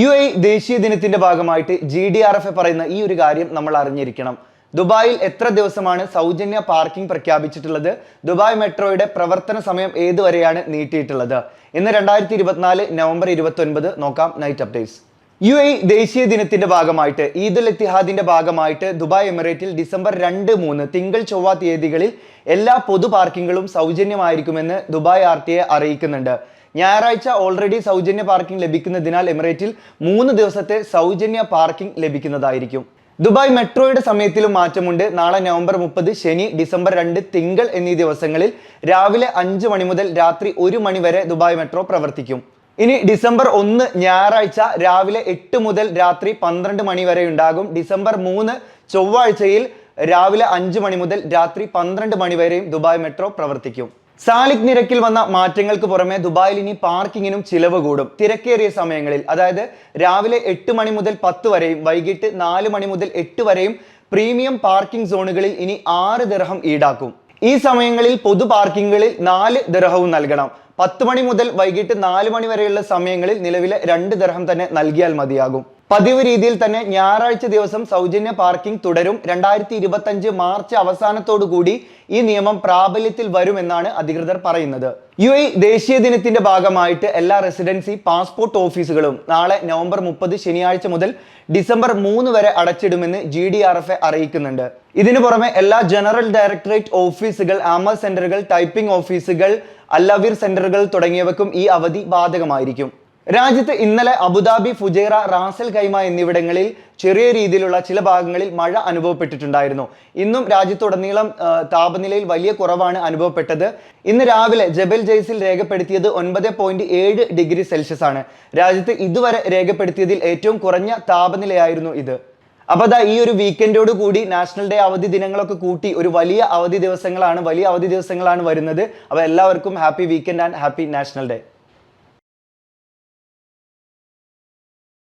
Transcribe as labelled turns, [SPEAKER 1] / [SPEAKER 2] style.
[SPEAKER 1] U A ദേശീയ ദിനത്തിന്റെ ഭാഗമായിട്ട് G D R F A പറയുന്ന ഈ ഒരു കാര്യം നമ്മൾ അറിഞ്ഞിരിക്കണം. ദുബായിൽ എത്ര ദിവസമാണ് സൗജന്യ പാർക്കിംഗ് പ്രഖ്യാപിച്ചിട്ടുള്ളത്? ദുബായ് മെട്രോയുടെ പ്രവർത്തന സമയം ഏതുവരെയാണ് നീട്ടിയിട്ടുള്ളത്? ഇന്ന് രണ്ടായിരത്തി ഇരുപത്തിനാല് നവംബർ ഇരുപത്തി ഒൻപത് നോക്കാം നൈറ്റ് അപ്ഡേറ്റ്സ് യു എ ദേശീയ ദിനത്തിന്റെ ഭാഗമായിട്ട് ഈദുൽ ഇത്തിഹാദിന്റെ ഭാഗമായിട്ട് ദുബായ് എമിറേറ്റിൽ ഡിസംബർ രണ്ട് മൂന്ന് തിങ്കൾ ചൊവ്വ തീയതികളിൽ എല്ലാ പൊതു പാർക്കിങ്ങുകളും സൗജന്യമായിരിക്കുമെന്ന് ദുബായ് ആർ അറിയിക്കുന്നുണ്ട്. ഞായറാഴ്ച ഓൾറെഡി സൗജന്യ പാർക്കിംഗ് ലഭിക്കുന്നതിനാൽ എമിറേറ്റിൽ മൂന്ന് ദിവസത്തെ സൗജന്യ പാർക്കിംഗ് ലഭിക്കുന്നതായിരിക്കും. ദുബായ് മെട്രോയുടെ സമയത്തിലും മാറ്റമുണ്ട്. നാളെ നവംബർ മുപ്പത് ശനി ഡിസംബർ രണ്ട് തിങ്കൾ എന്നീ ദിവസങ്ങളിൽ രാവിലെ അഞ്ച് മണി മുതൽ രാത്രി ഒരു മണി വരെ ദുബായ് മെട്രോ പ്രവർത്തിക്കും. ഇനി ഡിസംബർ ഒന്ന് ഞായറാഴ്ച രാവിലെ എട്ട് മുതൽ രാത്രി പന്ത്രണ്ട് മണി വരെ ഉണ്ടാകും. ഡിസംബർ മൂന്ന് ചൊവ്വാഴ്ചയിൽ രാവിലെ അഞ്ച് മണി മുതൽ രാത്രി പന്ത്രണ്ട് മണി വരെയും ദുബായ് മെട്രോ പ്രവർത്തിക്കും. സാലിക് നിരക്കിൽ വന്ന മാറ്റങ്ങൾക്ക് പുറമെ ദുബായിൽ ഇനി പാർക്കിങ്ങിനും ചിലവ് കൂടും. തിരക്കേറിയ സമയങ്ങളിൽ അതായത് രാവിലെ എട്ട് മണി മുതൽ പത്ത് വരെയും വൈകിട്ട് നാല് മണി മുതൽ എട്ട് വരെയും പ്രീമിയം പാർക്കിംഗ് സോണുകളിൽ ഇനി ആറ് ദിർഹം ഈടാക്കും. ഈ സമയങ്ങളിൽ പൊതു പാർക്കിങ്ങുകളിൽ നാല് ദിർഹവും നൽകണം. പത്ത് മണി മുതൽ വൈകിട്ട് നാല് മണി വരെയുള്ള സമയങ്ങളിൽ നിലവിലെ രണ്ട് ദിർഹം തന്നെ നൽകിയാൽ മതിയാകും. പതിവ് രീതിയിൽ തന്നെ ഞായറാഴ്ച ദിവസം സൗജന്യ പാർക്കിംഗ് തുടരും. രണ്ടായിരത്തി ഇരുപത്തഞ്ച് മാർച്ച് അവസാനത്തോടു കൂടി ഈ നിയമം പ്രാബല്യത്തിൽ വരുമെന്നാണ് അധികൃതർ പറയുന്നത്. യു എ ദേശീയ ദിനത്തിന്റെ ഭാഗമായിട്ട് എല്ലാ റെസിഡൻസി പാസ്പോർട്ട് ഓഫീസുകളും നാളെ നവംബർ മുപ്പത് ശനിയാഴ്ച മുതൽ ഡിസംബർ മൂന്ന് വരെ അടച്ചിടുമെന്ന് G D R F A അറിയിക്കുന്നുണ്ട്. ഇതിനു പുറമെ എല്ലാ ജനറൽ ഡയറക്ടറേറ്റ് ഓഫീസുകൾ ആമ സെന്ററുകൾ ടൈപ്പിംഗ് ഓഫീസുകൾ അല്ലവീർ സെന്ററുകൾ തുടങ്ങിയവക്കും ഈ അവധി ബാധകമായിരിക്കും. രാജ്യത്ത് ഇന്നലെ അബുദാബി ഫുജൈറ റാസൽ കൈമ എന്നിവിടങ്ങളിൽ ചെറിയ രീതിയിലുള്ള ചില ഭാഗങ്ങളിൽ മഴ അനുഭവപ്പെട്ടിട്ടുണ്ടായിരുന്നു. ഇന്നും രാജ്യത്തുടനീളം താപനിലയിൽ വലിയ കുറവാണ് അനുഭവപ്പെട്ടത്. ഇന്ന് രാവിലെ ജബൽ ജയ്സിൽ രേഖപ്പെടുത്തിയത് ഒൻപത് പോയിന്റ് ഏഴ് ഡിഗ്രി സെൽഷ്യസ് ആണ്. രാജ്യത്ത് ഇതുവരെ രേഖപ്പെടുത്തിയതിൽ ഏറ്റവും കുറഞ്ഞ താപനിലയായിരുന്നു ഇത്. അപ്പൊ അതാ ഈ ഒരു വീക്കെൻഡോട് കൂടി നാഷണൽ ഡേ അവധി ദിനങ്ങളൊക്കെ കൂട്ടി ഒരു വലിയ അവധി ദിവസങ്ങളാണ് വലിയ അവധി ദിവസങ്ങളാണ് വരുന്നത്. അപ്പോൾ എല്ലാവർക്കും happy weekend and happy national day